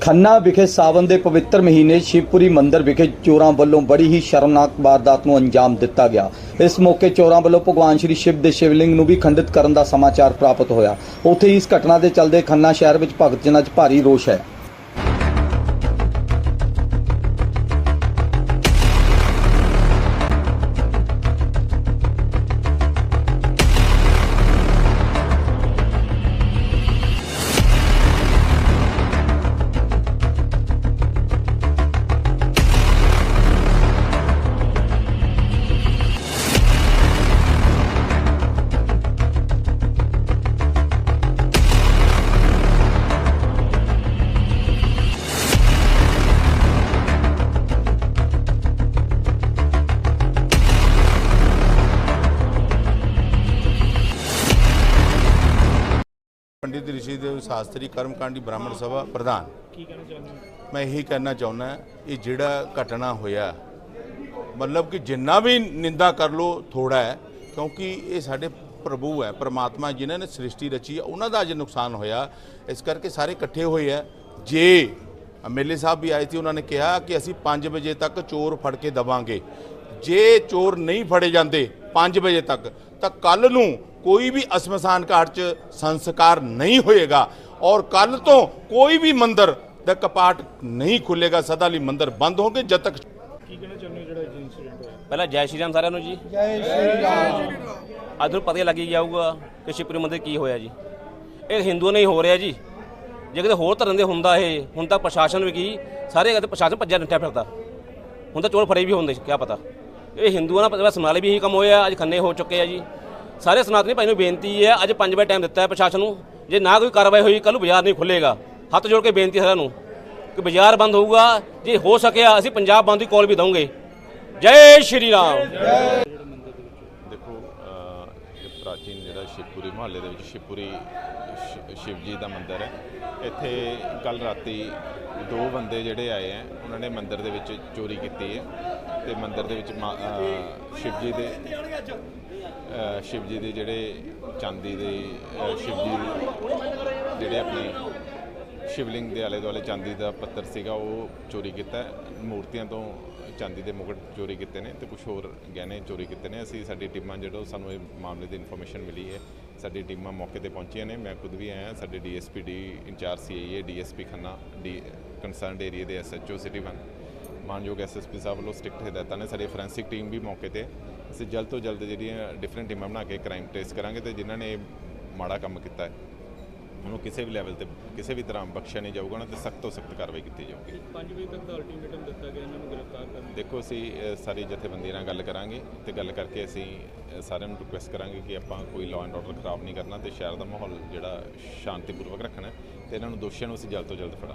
ਖੰਨਾ ਵਿਖੇ ਸਾਵਨ ਦੇ ਪਵਿੱਤਰ ਮਹੀਨੇ ਸ਼ਿਵਪੁਰੀ ਮੰਦਿਰ ਵਿਖੇ ਚੋਰਾਂ ਵੱਲੋਂ ਬੜੀ ਹੀ ਸ਼ਰਮਨਾਕ ਵਾਰਦਾਤ ਨੂੰ ਅੰਜਾਮ ਦਿੱਤਾ ਗਿਆ। ਇਸ ਮੌਕੇ ਚੋਰਾਂ ਵੱਲੋਂ ਭਗਵਾਨ ਸ਼੍ਰੀ ਸ਼ਿਵ ਦੇ ਸ਼ਿਵਲਿੰਗ ਨੂੰ ਵੀ ਖੰਡਿਤ ਕਰਨ ਦਾ ਸਮਾਚਾਰ ਪ੍ਰਾਪਤ ਹੋਇਆ। ਉੱਥੇ ਇਸ ਘਟਨਾ ਦੇ ਚੱਲਦੇ ਖੰਨਾ ਸ਼ਹਿਰ ਵਿੱਚ ਭਗਤ ਜਨਾਂ 'ਚ ਭਾਰੀ ਰੋਸ਼ ਹੈ। ਪੰਡਿਤ ਰਿਸ਼ੀ ਦੇਵ ਸ਼ਾਸਤਰੀ ਕਰਮਕਾਂਡੀ ਬ੍ਰਾਹਮਣ ਸਭਾ ਪ੍ਰਧਾਨ। ਕੀ ਕਹਿਣਾ ਚਾਹੁੰਦੇ ਮੈਂ ਇਹੀ ਕਹਿਣਾ ਚਾਹੁੰਦਾ ਇਹ ਜਿਹੜਾ ਘਟਨਾ ਹੋਇਆ ਮਤਲਬ ਕਿ ਜਿੰਨਾ ਵੀ ਨਿੰਦਾ ਕਰ ਲੋ ਥੋੜਾ ਹੈ ਕਿਉਂਕਿ ਇਹ ਸਾਡੇ ਪ੍ਰਭੂ ਹੈ ਪ੍ਰਮਾਤਮਾ ਜਿਨ੍ਹਾਂ ਨੇ ਸ੍ਰਿਸ਼ਟੀ ਰਚੀ ਹੈ ਉਹਨਾਂ ਦਾ ਅੱਜ ਨੁਕਸਾਨ ਹੋਇਆ। ਇਸ ਕਰਕੇ ਸਾਰੇ ਇਕੱਠੇ ਹੋਏ ਆ ਜੇ ਐਮਐਲਏ ਸਾਹਿਬ ਵੀ ਆਏ ਸੀ ਉਹਨਾਂ ਨੇ ਕਿਹਾ ਕਿ ਅਸੀਂ 5 ਵਜੇ ਤੱਕ ਚੋਰ ਫੜ ਕੇ ਦਵਾਂਗੇ। ਜੇ ਚੋਰ ਨਹੀਂ ਫੜੇ ਜਾਂਦੇ 5 ਵਜੇ ਤੱਕ ਤਾਂ ਕੱਲ ਨੂੰ ਕੋਈ ਵੀ ਅਸਮਸਾਨ ਘਾਟ 'ਚ ਸੰਸਕਾਰ ਨਹੀਂ ਹੋਏਗਾ। ਔਰ ਕੱਲ ਤੋਂ ਕੋਈ ਵੀ ਮੰਦਿਰ ਦਾ ਕਪਾਟ ਨਹੀਂ ਖੁੱਲੇਗਾ ਸਦਾ ਲਈ ਮੰਦਿਰ ਬੰਦ ਹੋਣਗੇ ਜਦ ਤੱਕ ਕੀ ਕਹਿਣਾ ਚਾਹੁੰਦੇ ਹੋ ਜਿਹੜਾ ਇਨਸੀਡੈਂਟ ਹੋਇਆ? ਪਹਿਲਾਂ ਜੈ ਸ਼੍ਰੀ ਰਾਮ ਸਾਰਿਆਂ ਨੂੰ ਜੀ। ਜੈ ਸ਼੍ਰੀ ਰਾਮ। ਅੱਜ ਨੂੰ ਪਤਾ ਹੀ ਲੱਗ ਹੀ ਜਾਊਗਾ ਕਿ ਸ਼ਿਵਪੁਰੀ ਮੰਦਿਰ ਕੀ ਹੋਇਆ ਜੀ। ਇਹ ਹਿੰਦੂਆਂ ਨੇ ਹੀ ਹੋ ਰਿਹਾ ਜੀ। ਜੇ ਕਿਤੇ ਹੋਰ ਧਰਮ ਦੇ ਹੁੰਦਾ ਇਹ ਹੁਣ ਤਾਂ ਪ੍ਰਸ਼ਾਸਨ ਵੀ ਕੀ ਸਾਰੇ ਕਿਤੇ ਪ੍ਰਸ਼ਾਸਨ ਭੱਜਿਆ ਨੱਠਿਆ ਫਿਰਦਾ। ਹੁਣ ਤਾਂ ਚੋਰ ਫੜੇ ਵੀ ਹੁੰਦੇ ਕੀ ਪਤਾ। ਇਹ ਹਿੰਦੂਆਂ ਨਾਲ ਪਤਾ ਸਮਨਾਲੇ ਵੀ ਇਹੀ ਕੰਮ ਹੋਇਆ ਅੱਜ ਖੰਨੇ ਹੋ ਚੁੱਕੇ ਆ ਜੀ। ਸਾਰੇ ਸਨਾਤਨੀ ਭਾਈ ਨੂੰ ਬੇਨਤੀ ਹੈ, ਅੱਜ 5 ਵਜੇ ਟਾਈਮ ਦਿੱਤਾ ਹੈ ਪ੍ਰਸ਼ਾਸਨ ਨੂੰ। ਜੇ ਨਾ ਕੋਈ ਕਾਰਵਾਈ ਹੋਈ ਕੱਲ ਨੂੰ ਬਾਜ਼ਾਰ ਨਹੀਂ ਖੁੱਲੇਗਾ ਹੱਥ ਜੋੜ ਕੇ ਬੇਨਤੀ ਹੈ ਸਾਰਿਆਂ ਨੂੰ ਕਿ ਬਾਜ਼ਾਰ ਬੰਦ ਹੋਊਗਾ। ਜੇ ਹੋ ਸਕਿਆ, ਅਸੀਂ ਪੰਜਾਬ ਬੰਦ ਦੀ ਕਾਲ ਵੀ ਦਵਾਂਗੇ ਜੈ ਸ਼੍ਰੀ ਰਾਮ। ਪ੍ਰਾਚੀਨ ਜਿਹੜਾ ਸ਼ਿਵਪੁਰੀ ਮੁਹੱਲੇ ਦੇ ਵਿੱਚ ਸ਼ਿਵਪੁਰੀ ਸ਼ਿ- ਸ਼ਿਵ ਜੀ ਦਾ ਮੰਦਿਰ ਹੈ। ਇੱਥੇ ਕੱਲ ਰਾਤੀ ਦੋ ਬੰਦੇ ਜਿਹੜੇ ਆਏ ਹੈ, ਉਹਨਾਂ ਨੇ ਮੰਦਿਰ ਦੇ ਵਿੱਚ ਚੋਰੀ ਕੀਤੀ ਹੈ ਤੇ ਮੰਦਿਰ ਦੇ ਵਿੱਚ ਮਾ- ਅਹ ਸ਼ਿਵ ਜੀ ਦੇ, ਅਹ ਸ਼ਿਵ ਜੀ ਦੇ ਜਿਹੜੇ ਚਾਂਦੀ ਦੇ, ਅਹ ਸ਼ਿਵ ਜੀ ਜਿਹੜੇ ਆਪਣੇ ਸ਼ਿਵਲਿੰਗ ਦੇ ਆਲੇ ਦੁਆਲੇ ਚਾਂਦੀ ਦਾ ਪੱਤਰ ਸੀਗਾ, ਉਹ ਚੋਰੀ ਕੀਤਾ। ਹੈ। ਮੂਰਤੀਆਂ ਤੋਂ ਚਾਂਦੀ ਦੇ ਮੁਕਟ ਚੋਰੀ ਕੀਤੇ ਨੇ ਤੇ ਕੁਝ ਹੋਰ ਗਹਿਣੇ ਚੋਰੀ ਕੀਤੇ ਨੇ। ਅਸੀਂ, ਸਾਡੀ ਟੀਮਾਂ ਜਿਹੜੋ ਸਾਨੂੰ ਇਹ ਮਾਮਲੇ ਦੀ ਇਨਫੋਰਮੇਸ਼ਨ ਮਿਲੀ ਹੈ। ਸਾਡੀ ਟੀਮਾਂ ਮੌਕੇ ਤੇ ਪਹੁੰਚੀਆਂ ਨੇ। ਮੈਂ ਖੁਦ ਵੀ ਆਇਆ, ਸਾਡੇ DSP D incharge CIA DSP Khanna, D concerned area ਦੇ ਐਸਐਚਓ ਸਿਟੀ ਵਨ ਮਾਨਯੋਗ ਐਸਐਸਪੀ ਸਾਹਿਬ ਵੱਲੋਂ ਸਟ੍ਰਿਕਟ ਹਦਾਇਤਾਂ ਨੇ। ਸਾਡੀ ਫੋਰੈਂਸਿਕ ਟੀਮ ਵੀ ਮੌਕੇ ਤੇ। ਅਸੀਂ ਜਲਦ ਤੋਂ ਜਲਦ ਜਿਹੜੀਆਂ ਡਿਫਰੈਂਟ ਟੀਮਾਂ ਬਣਾ ਕੇ ਕ੍ਰਾਈਮ ਟ੍ਰੇਸ ਕਰਾਂਗੇ ਤੇ ਜਿਨ੍ਹਾਂ ਨੇ ਇਹ ਮਾੜਾ ਕੰਮ ਕੀਤਾ ਹੈ। ਉਹਨੂੰ ਕਿਸੇ ਵੀ ਲੈਵਲ ਤੇ ਕਿਸੇ ਵੀ ਤਰ੍ਹਾਂ ਬਖਸ਼ਿਆ ਨਹੀਂ ਜਾਊਗਾ ਨਾ ਤੇ ਸਖਤ ਤੋਂ ਸਖਤ ਕਾਰਵਾਈ ਕੀਤੀ ਜਾਊਗੀ। 5 ਵਜੇ ਤੱਕ ਦਾ ਅਲਟੀਮੇਟਮ ਦਿੱਤਾ ਗਿਆ ਇਹਨਾਂ ਨੂੰ ਗ੍ਰਿਫਤਾਰ ਕਰਨ ਦੇਖੋ ਅਸੀਂ ਸਾਰੀ ਜਥੇਬੰਦੀ ਨਾਲ ਗੱਲ ਕਰਾਂਗੇ ਤੇ ਗੱਲ ਕਰਕੇ ਅਸੀਂ ਸਾਰਿਆਂ ਨੂੰ ਰਿਕੁਐਸਟ ਕਰਾਂਗੇ ਕਿ ਆਪਾਂ ਕੋਈ ਲਾਅ ਐਂਡ ਆਰਡਰ ਖਰਾਬ ਨਹੀਂ ਕਰਨਾ ਤੇ ਸ਼ਹਿਰ ਦਾ ਮਾਹੌਲ ਜਿਹੜਾ ਸ਼ਾਂਤੀਪੂਰਵਕ ਰੱਖਣਾ ਤੇ ਇਹਨਾਂ ਨੂੰ ਦੋਸ਼ੀਆਂ ਨੂੰ ਅਸੀਂ ਜਲਦ ਤੋਂ ਜਲਦ ਫੜਾਂਗੇ।